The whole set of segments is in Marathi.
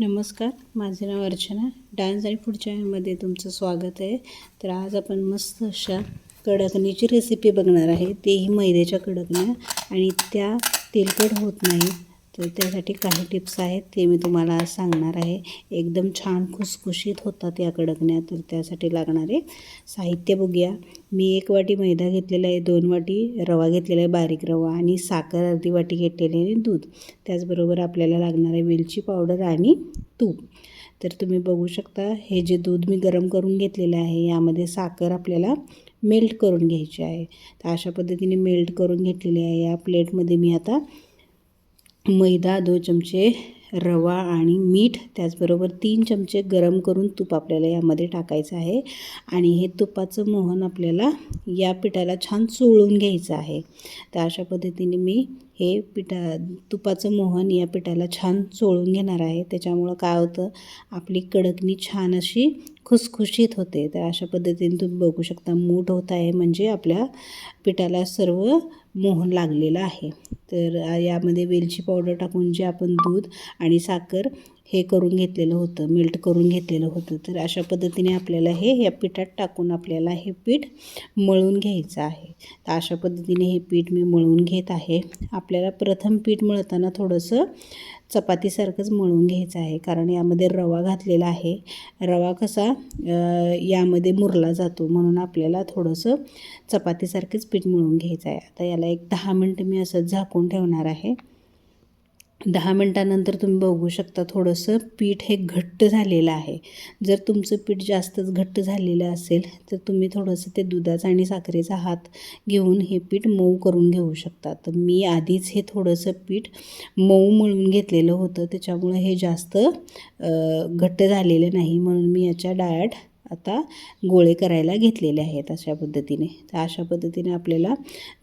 नमस्कार माझे नाव अर्चना. डान्स आणि फूड चॅनलमध्ये तुमचं स्वागत आहे. तर आज आपण मस्त अशा कडकणीची रेसिपी बघणार आहे. तेही मैद्याच्या कडकण्या आणि त्या तेलकट होत नाही. तर त्यासाठी काही टिप्स आहेत ते मी तुम्हाला सांगणार आहे. एकदम छान खुसखुशीत होतात या कडकण्या तर त्यासाठी लागणारे साहित्य बघूया. मी एक वाटी मैदा घेतलेला आहे दोन वाटी रवा घेतलेला आहे बारीक रवा आणि साखर अर्धी वाटी घेतलेली आहे दूध. त्याचबरोबर आपल्याला लागणार आहे वेलची पावडर आणि तूप. तर तुम्ही बघू शकता हे जे दूध मी गरम करून घेतलेलं आहे यामध्ये साखर आपल्याला मेल्ट करून घ्यायची आहे. तर अशा पद्धतीने मेल्ट करून घेतलेली आहे. या प्लेटमध्ये मी आता मैदा दोन चमचे रवा आणि मीठ त्याचबरोबर तीन चमचे गरम करून तूप आपल्याला यामध्ये टाकायचं आहे. आणि हे तुपाचं मोहन आपल्याला या पिठाला छान चोळून घ्यायचं आहे. तर अशा पद्धतीने मी हे पिठा तुपाचं मोहन या पिठाला छान चोळून घेणार आहे. त्याच्यामुळं काय होतं आपली कडकणी छान अशी खुसखुशीत होते. तर अशा पद्धतीने तुम्ही बघू शकता मूठ होत आहे म्हणजे आपल्या पिठाला सर्व मोहन लागलेलं आहे. तर यामध्ये वेलची पावडर टाकून जे आपण दूध आणि साखर हे करून घेतलेलं होतं मेल्ट करून घेतलेलं होतं. तर अशा पद्धतीने आपल्याला हे ह्या पिठात टाकून आपल्याला हे पीठ मळून घ्यायचं आहे. तर अशा पद्धतीने हे पीठ मी मळून घेत आहे. आपल्याला प्रथम पीठ मळताना थोडंसं चपातीसारखंच मळून घ्यायचं आहे कारण यामध्ये रवा घातलेला आहे. रवा कसा यामध्ये मुरला जातो म्हणून आपल्याला थोडंसं चपातीसारखंच पीठ मळून घ्यायचं आहे. आता याला एक दहा मिनटं मी असं झाकून ठेवणार आहे. दहा मिनटानंतर तुम्ही बघू शकता थोडंसं पीठ हे घट्ट झालेलं आहे. जर तुमचं पीठ जास्तच घट्ट झालेलं असेल तर तुम्ही थोडंसं ते दुधाचा आणि साखरेचा हात घेऊन हे पीठ मऊ करून घेऊ शकता. तर मी आधीच हे थोडंसं पीठ मऊ मळून घेतलेलं होतं त्याच्यामुळं हे जास्त घट्ट झालेलं नाही. म्हणून मी याच्या डाळ आता गोळे करायला घेतलेले आहेत अशा पद्धतीने. तर अशा पद्धतीने आपल्याला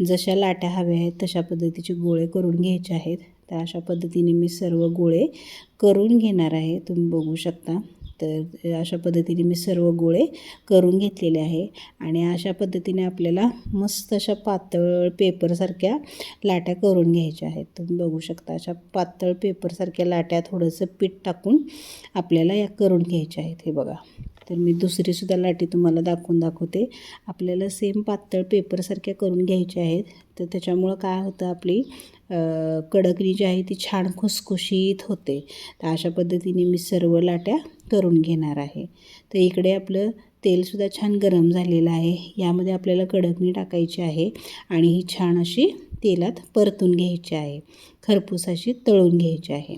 जशा लाट्या हव्या आहेत तशा पद्धतीचे गोळे करून घ्यायचे आहेत. तर अशा पद्धतीने मी सर्व गोळे करून घेणार आहे. तुम्ही बघू शकता. तर अशा पद्धतीने मी सर्व गोळे करून घेतलेले आहे. आणि अशा पद्धतीने आपल्याला मस्त अशा पातळ पेपरसारख्या लाट्या करून घ्यायच्या आहेत. तुम्ही बघू शकता अशा पातळ पेपरसारख्या लाट्या थोडंसं पीठ टाकून आपल्याला या करून घ्यायच्या आहेत. हे बघा. तर मी दुसरीसुद्धा लाटी तुम्हाला दाखवून दाखवते. आपल्याला सेम पातळ पेपरसारख्या करून घ्यायच्या आहेत. तर त्याच्यामुळं काय होतं आपली कडकणी जी आहे ती छान खुसखुशीत होते. तर अशा पद्धतीने मी सर्व लाट्या करून घेणार आहे. तर इकडे आपलं तेलसुद्धा छान गरम झालेलं आहे. यामध्ये आपल्याला कडकणी टाकायची आहे आणि ही छान अशी तेलात परतून घ्यायची आहे. खरपूस अशी तळून घ्यायची आहे.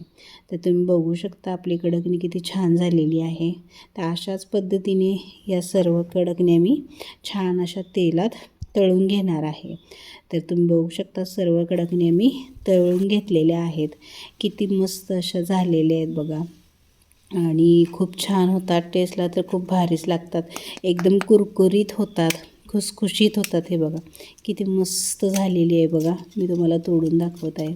तर तुम्ही बघू शकता आपली कडकणी किती छान झालेली आहे. तर अशाच पद्धतीने या सर्व कडकण्या मी छान अशा तेलात तळून घेणार आहे. तर तुम्ही बघू शकता सर्व कडकण्या मी तळून घेतलेल्या आहेत. किती मस्त अशा झालेल्या आहेत बघा. आणि खूप छान होतात. टेस्टला तर खूप भारीच लागतात. एकदम कुरकुरीत होतात. खुसखुशीत होतात हे बघा. किती मस्त झालेली आहे बघा. मी तुम्हाला तोडून दाखवत आहे.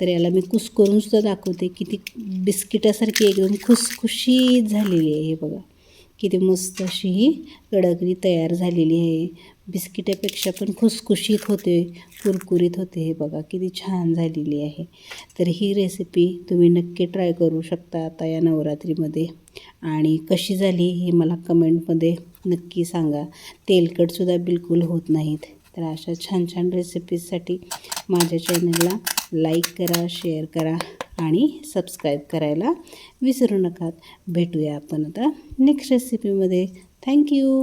तर याला मी कुसकरूनसुद्धा दाखवते. किती बिस्किटासारखी एकदम खुसखुशीत झालेली आहे हे बघा. किती मस्त अशी ही कडकरी तयार झालेली आहे. बिस्किटापेक्षा पण खुसखुशीत होते कुरकुरीत होते. हे बघा किती छान झालेली आहे. तर ही रेसिपी तुम्ही नक्की ट्राय करू शकता आता या नवरात्रीमध्ये. आणि कशी झाली हे मला कमेंटमध्ये नक्की सांगा. तेलकटसुद्धा बिलकुल होत नाहीत. तर अशा छान छान रेसिपीजसाठी माझ्या चॅनलला लाईक करा शेअर करा. आणि सबस्क्राईब करायला विसरू नका. भेटूया आपण आता नेक्स्ट रेसिपीमध्ये थँक्यू